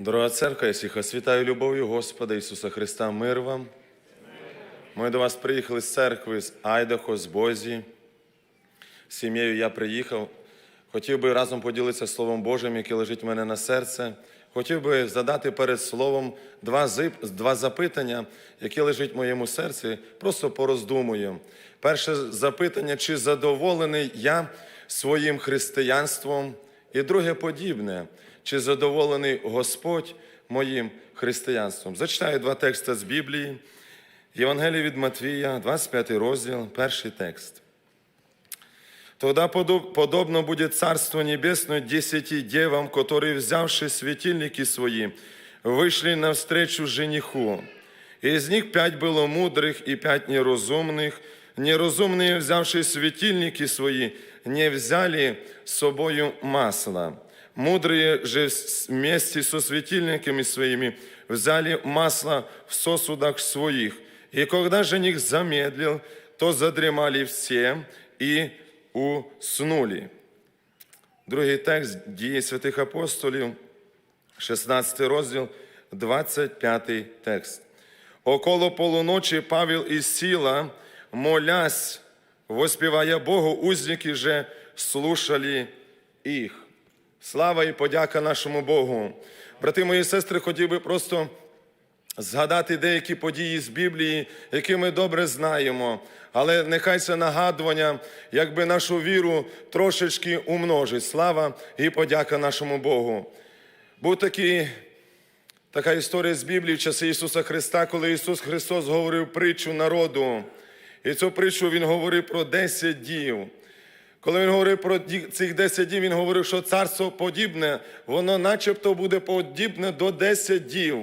Дорога церква, я всіх вас вітаю любов'ю Господа Ісуса Христа, мир вам. Ми до вас приїхали з церкви, з Айдахо, з Бозі. З сім'єю я приїхав. Хотів би разом поділитися Словом Божим, яке лежить в мене на серце. Хотів би задати перед Словом два, зип- два запитання, які лежать в моєму серці, просто пороздумую. Перше запитання, чи задоволений я своїм християнством? І друге подібне, чи задоволений Господь моїм християнством? Зачитаю два тексти з Біблії. Євангеліє від Матвія, 25 розділ, перший текст. Тогда подоб- подобно будет Царство Небесное десяти девам, которые, взявши светильники свои, вышли навстречу жениху. Из них пять было мудрых и пять неразумных. Неразумные, взявши светильники свои, не взяли с собою масла. Мудрые же вместе со светильниками своими взяли масло в сосудах своих. И когда жених замедлил, то задремали все и уснули. Другий текст дії святих апостолів, 16 розділ, 25 текст. Около полуночі Павел і Сіла, молясь, воспівая Богу, узники же слушали їх. Слава і подяка нашому Богу. Брати мої сестри, хотів би просто згадати деякі події з Біблії, які ми добре знаємо. Але нехай це нагадування, якби нашу віру трошечки умножить. Слава і подяка нашому Богу. Був такий, така історія з Біблії в часи Ісуса Христа, коли Ісус Христос говорив притчу народу. І цю притчу Він говорив про 10 дів. Коли він говорив про цих 10 дів, він говорив, що царство подібне, воно начебто буде подібне до 10 дів,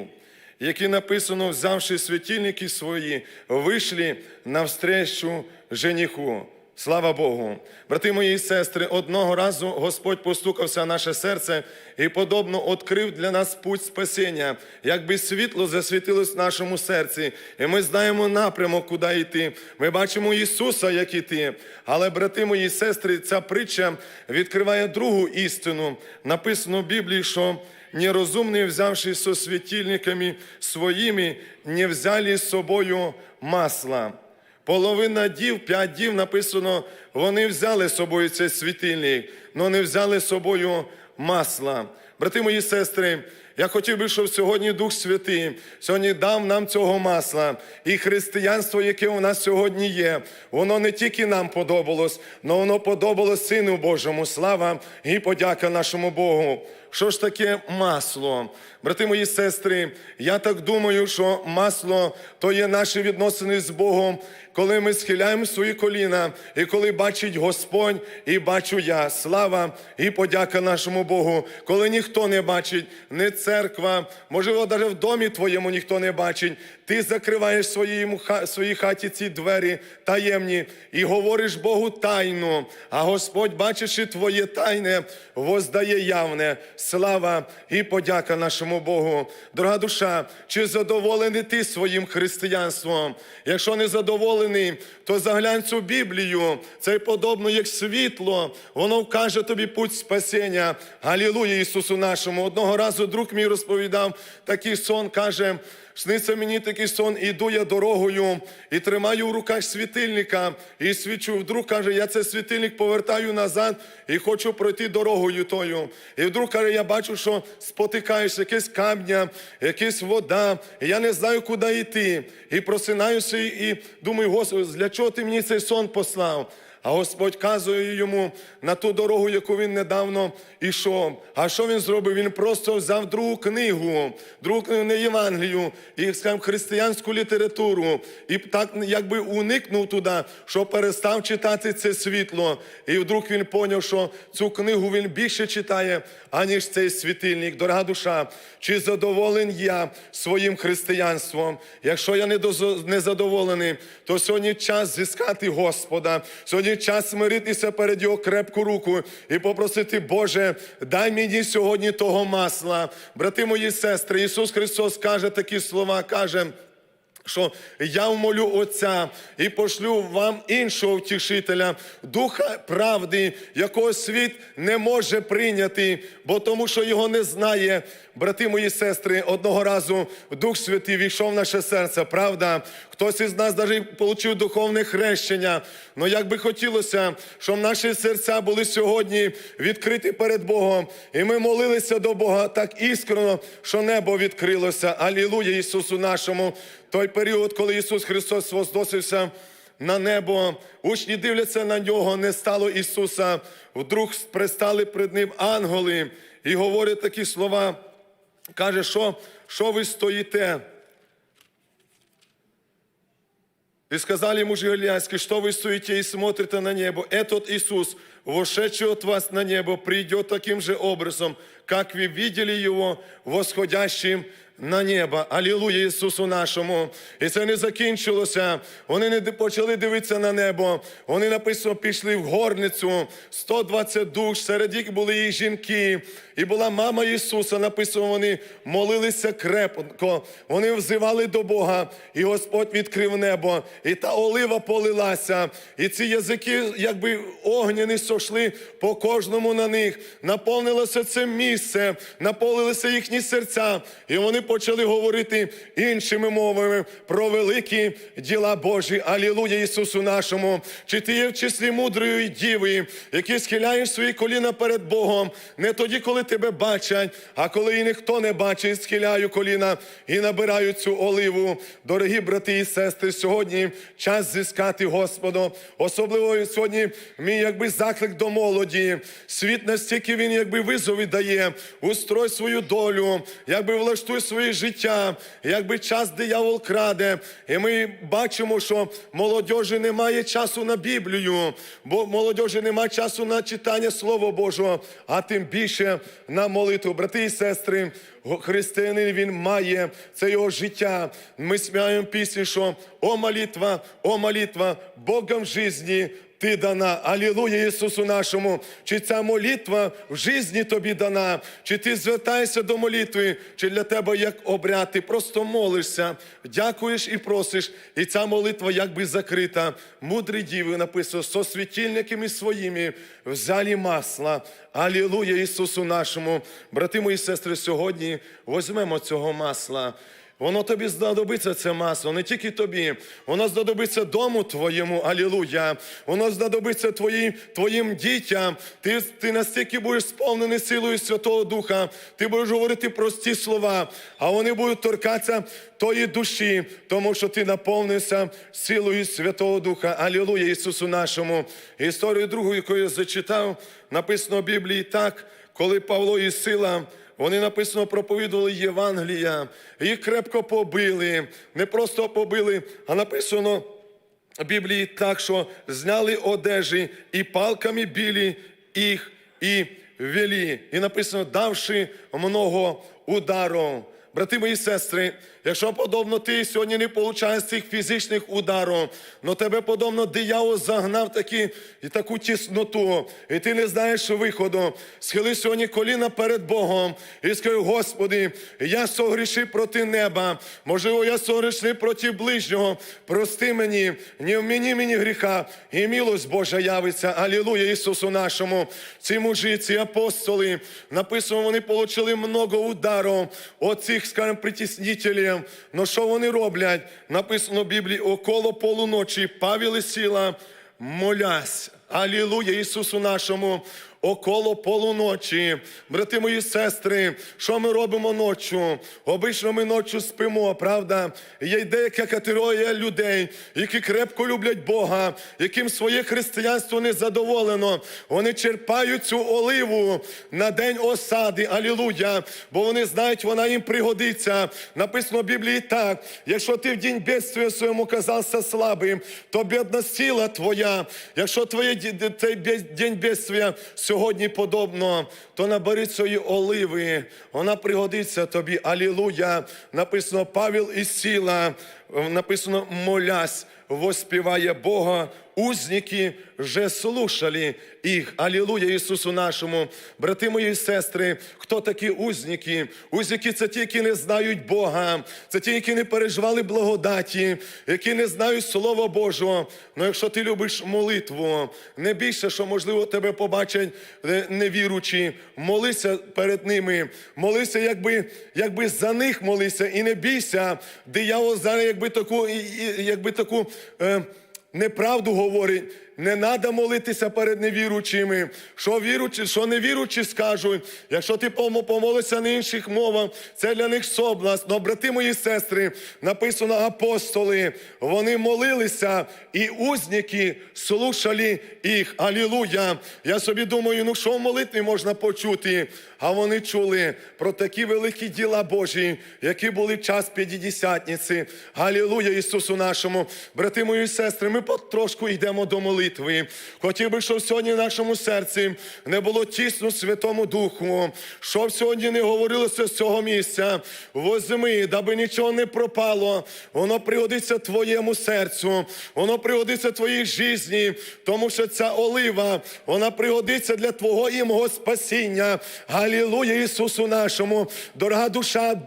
які написано, взявши світильники свої, вийшли навстречу жениху. Слава Богу. Брати мої і сестри, одного разу Господь постукався в наше серце і подобно відкрив для нас путь спасіння, якби світло засвітилось в нашому серці, і ми знаємо напрямок, куди йти. Ми бачимо Ісуса, як іти. Але, брати мої і сестри, ця притча відкриває другу істину. Написано в Біблії, що нерозумні, взявши со світильниками своїми, не взяли з собою масла. Половина дів, п'ять дів написано, вони взяли з собою цей світильник, але не взяли з собою масла. Брати мої сестри, я хотів би, щоб сьогодні Дух Святий сьогодні дав нам цього масла. І християнство, яке у нас сьогодні є, воно не тільки нам подобалось, але воно подобалось Сину Божому. Слава і подяка нашому Богу. Що ж таке масло? Брати мої сестри, я так думаю, що масло то є наші відносини з Богом, коли ми схиляємо свої коліна, і коли бачить Господь, і бачу я. Слава і подяка нашому Богу. Коли ніхто не бачить, не церква, можливо, навіть в домі твоєму ніхто не бачить. Ти закриваєш своїй, своїй хаті ці двері таємні і говориш Богу тайну, а Господь, бачачи твоє тайне, воздає явне. Слава і подяка нашому Богу. Дорога душа, чи задоволений ти своїм християнством? Якщо не задоволений, то заглянь цю Біблію. Це подобно як світло. Воно вкаже тобі путь спасіння. Галілуя Ісусу нашому. Одного разу друг мій розповідав такий сон, каже. Сниться мені такий сон, іду я дорогою і тримаю в руках світильника і свічу. Вдруг каже, я цей світильник повертаю назад і хочу пройти дорогою тою. І вдруг каже, я бачу, що спотикаєш якесь камня, якась вода, і я не знаю, куди йти. І просинаюся і думаю, Господи, для чого ти мені цей сон послав? А Господь казує йому на ту дорогу, яку він недавно ішов. А що він зробив? Він просто взяв другу книгу, другу книгу не Євангелію, і скажімо, християнську літературу. І так якби уникнув туди, що перестав читати це світло. І вдруг він поняв, що цю книгу він більше читає, аніж цей світильник. Дорога душа, чи задоволен я своїм християнством? Якщо я не задоволений, то сьогодні час зіскати Господа. Сьогодні час смиритися перед Його крепку руку і попросити, Боже, дай мені сьогодні того масла. Брати мої сестри, Ісус Христос каже такі слова, каже. що я вмолю Отця і пошлю вам іншого втішителя, духа правди, якого світ не може прийняти, бо тому, що його не знає. Брати мої сестри, одного разу Дух Святий війшов в наше серце, правда? Хтось із нас навіть отримав духовне хрещення. Ну як би хотілося, щоб наші серця були сьогодні відкриті перед Богом. І ми молилися до Бога так іскрено, що небо відкрилося. Алілуя Ісусу нашому. Той період, коли Ісус Христос возносився на небо, учні дивляться на нього, не стало Ісуса. Вдруг пристали перед Ним ангели і говорять такі слова Каже, що, що ви стоїте? И сказали мужи Галилейские, что вы стоите и смотрите на небо. Этот Иисус, вошедший от вас на небо, придет таким же образом, как вы видели Его восходящим на небо. Алілуя Ісусу нашому. І це не закінчилося. Вони не почали дивитися на небо. Вони написано пішли в горницю. 120 душ, серед них були і жінки. І була мама Ісуса. Написано, вони молилися крепко. Вони взивали до Бога. І Господь відкрив небо. І та олива полилася. І ці язики, якби огняні сошли по кожному на них. Наповнилося це місце, наповнилися їхні серця. І вони почали говорити іншими мовами про великі діла Божі. Алілуя Ісусу нашому. Чи ти є в числі мудрої діви, які схиляєш свої коліна перед Богом, не тоді, коли тебе бачать, а коли і ніхто не бачить, схиляю коліна і набираю цю оливу. Дорогі брати і сестри, сьогодні час зіскати Господу. Особливо сьогодні мій якби заклик до молоді. Світ настільки він якби визови дає. Устрой свою долю, якби влаштуй своє життя, якби час диявол краде. І ми бачимо, що молодежі немає часу на Біблію, бо молодежі немає часу на читання Слова Божого, а тим більше на молитву. Брати і сестри, християнин він має це його життя. Ми співаємо пісні, що о молитва, о молитва, Богом житті ти дана. Алілуя Ісусу нашому. Чи ця молитва в житті тобі дана, чи ти звертаєшся до молитви, чи для тебе як обряд, ти просто молишся, дякуєш і просиш, і ця молитва якби закрита. Мудрі діви написано, со світильниками своїми взяли масла. Алілуя Ісусу нашому. Брати мої сестри, сьогодні візьмемо цього масла. Воно тобі знадобиться це масло, не тільки тобі, воно знадобиться дому твоєму, алілуя. Воно знадобиться твоїм, твоїм дітям. Ти, ти настільки будеш сповнений силою Святого Духа, ти будеш говорити прості слова, а вони будуть торкатися тої душі, тому що ти наповнився силою Святого Духа. Алілуя Ісусу нашому. Історію другу, яку я зачитав, написано в Біблії так, коли Павло і Сила. Вони написано проповідували Євангелія, їх крепко побили, не просто побили, а написано в Біблії так, що зняли одежі і палками білі їх і вели. І написано, давши много ударів. Брати мої сестри, якщо подобно ти сьогодні не получаєш цих фізичних ударів, но тебе подобно диявол загнав такі, і таку тісноту, і ти не знаєш виходу. Схили сьогодні коліна перед Богом і скажи, Господи, я согрішив проти неба, можливо, я согрішив проти ближнього. Прости мені, не вміні мені гріха, і милость Божа явиться. Алілуя Ісусу нашому. Ці мужі, ці апостоли, написано, вони отримали много ударів от цих, скажімо, притіснителів. Но що вони роблять? Написано в Біблії, около полуночі Павел і сіла, молясь. Алілуя Ісусу нашому. Около полуночі, брати мої сестри, що ми робимо ночі? Обично ми ночі спимо, правда? Є деяка категорія людей, які крепко люблять Бога, яким своє християнство не задоволено. Вони черпають цю оливу на день осади, алілуя, бо вони знають, вона їм пригодиться. Написано в Біблії так: якщо ти в день бедствия своєму казався слабим, то бідна сила твоя. Якщо твоє день бедствия сьогодні подобно, то набери цієї оливи, вона пригодиться тобі. Алілуя. Написано Павел і сіла, написано молясь, воспіває Бога узники вже слушали їх. Алілуя Ісусу нашому. Брати мої сестри, хто такі узники? Узники це ті, які не знають Бога, це ті, які не переживали благодаті, які не знають Слова Божого. Ну якщо ти любиш молитву, не більше, що можливо тебе побачать е, невіручі, молися перед ними, молися, якби, якби за них молися, і не бійся. Диявол зараз, якби таку, якби таку. Е, неправду говорить. Не треба молитися перед невіручими. Що віручі, що невіручі скажуть. Якщо ти помолишся на інших мовах, це для них соблазн. Но, брати мої сестри, написано апостоли, вони молилися, і узники слушали їх. Алілуя. Я собі думаю, ну що в молитві можна почути? А вони чули про такі великі діла Божі, які були в час П'ятдесятниці. Алілуя Ісусу нашому. Брати мої сестри, ми потрошку йдемо до молитви. Хотів би, щоб сьогодні в нашому серці не було тісно Святому Духу, щоб сьогодні не говорилося з цього місця. Возьми, даби нічого не пропало. Воно пригодиться твоєму серцю, воно пригодиться твоїй житті, тому що ця олива, вона пригодиться для Твого і мого спасіння. Алілуя Ісусу нашому, дорога душа,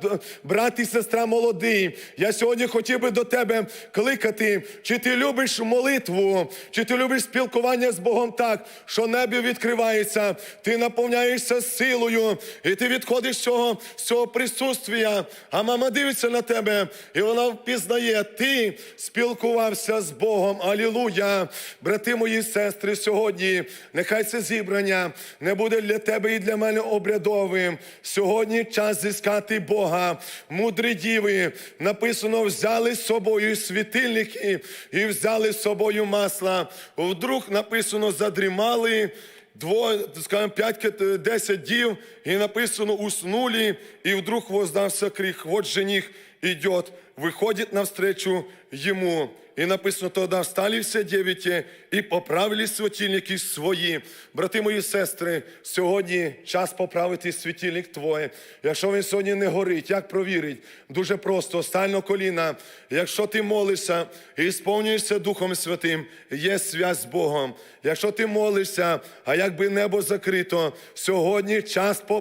брат і сестра молодий. Я сьогодні хотів би до тебе кликати, чи ти любиш молитву, чи ти любиш спілкування з Богом так, що небо відкривається, ти наповняєшся силою, і ти відходиш з цього, з цього присутствия. А мама дивиться на тебе, і вона впізнає, ти спілкувався з Богом. Алілуя. Брати мої сестри, сьогодні нехай це зібрання не буде для тебе і для мене обрядовим. Сьогодні час зіскати Бога. Мудрі діви написано, взяли з собою світильники і взяли з собою масла. Вдруг написано, задрімали. Двоє, скажімо, п'ять, десять дів, і написано, уснули, і вдруг воздався крик, вот жених идет, выходит навстречу ему. І написано, тогда встали все дев'яті і поправили світильники свої. Брати мої сестри, сьогодні час поправити світильник твоє. Якщо він сьогодні не горить, як провірить? Дуже просто, стань на коліна. Якщо ти молишся і сповнюєшся Духом Святим, є связь з Богом. Якщо ти молишся, а якби небо закрито, сьогодні час поправити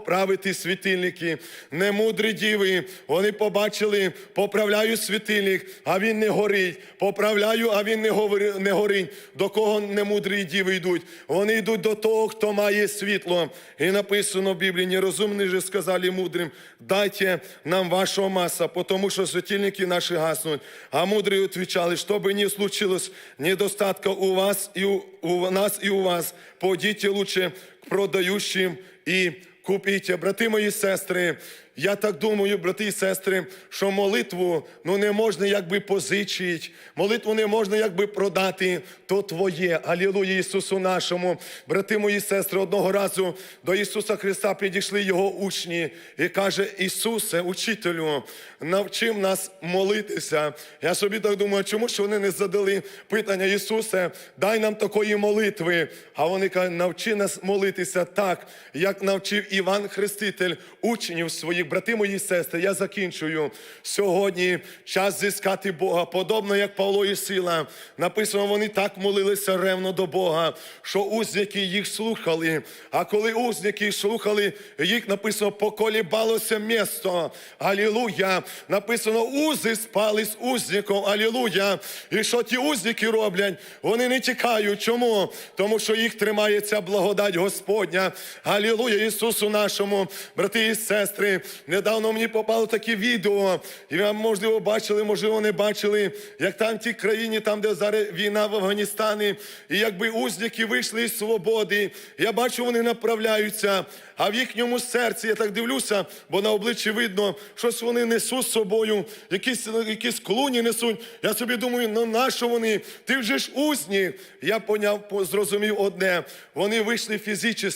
світильники. Немудрі діви, вони побачили, поправляю світильник, а він не горить. Поправляю, а він не, говори, не горить. До кого немудрі діви йдуть? Вони йдуть до того, хто має світло. І написано в Біблії, нерозумні же сказали мудрим, дайте нам вашого маса, тому що світильники наші гаснуть. А мудрі відповідали, що би ні случилось, недостатка у вас і у, у нас і у вас. Пойдіть лучше к продающим і купіть. Брати мої сестри, я так думаю, брати і сестри, що молитву ну не можна якби позичити, молитву не можна якби продати, то твоє. Алілуя Ісусу нашому. Брати мої сестри, одного разу до Ісуса Христа підійшли Його учні і каже, Ісусе, учителю, навчив нас молитися. Я собі так думаю, чому ж вони не задали питання Ісусе, дай нам такої молитви. А вони кажуть, навчи нас молитися так, як навчив Іван Хреститель учнів своїх. Брати мої сестри, я закінчую. Сьогодні час зіскати Бога, подобно як Павло і Сила. Написано, вони так молилися ревно до Бога, що узники їх слухали. А коли узники слухали, їх написано, поколібалося місто. Алілуя. Написано, узи спали з узником. Алілуя. І що ті узники роблять? Вони не тікають. Чому? Тому що їх тримає ця благодать Господня. Алілуя Ісусу нашому, брати і сестри. Недавно мені попало таке відео, і ви, можливо, бачили, можливо, не бачили, як там в тій країні, там, де зараз війна в Афганістані, і якби узники вийшли із свободи. Я бачу, вони направляються, а в їхньому серці, я так дивлюся, бо на обличчі видно, щось вони несуть з собою, якісь, якісь клуні несуть. Я собі думаю, ну нащо вони? Ти вже ж узні. Я поняв, зрозумів одне. Вони вийшли фізично,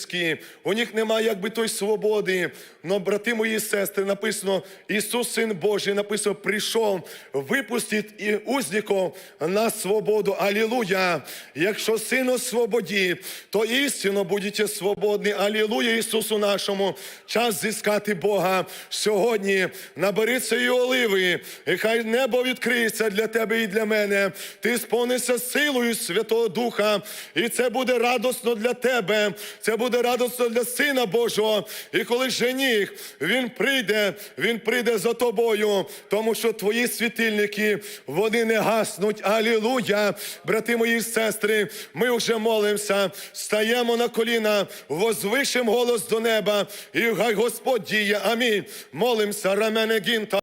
у них немає якби той свободи. Но, брати мої сестри, написано, Ісус, Син Божий, написано, прийшов випустить і узников на свободу. Алілуя! Якщо син освободі, то істинно будете свободні. Алілуя Ісусу нашому. Час зіскати Бога сьогодні. Набери цієї оливи, і хай небо відкриється для тебе і для мене. Ти сповнишся силою Святого Духа, і це буде радосно для тебе. Це буде радосно для Сина Божого. І коли жених, він прийде, він прийде за тобою, тому що твої світильники, вони не гаснуть. Алілуя! Брати мої сестри, ми вже молимося, стаємо на коліна, возвишимо голос до неба, і хай Господь діє. Амінь. Молимося, рамене гінта.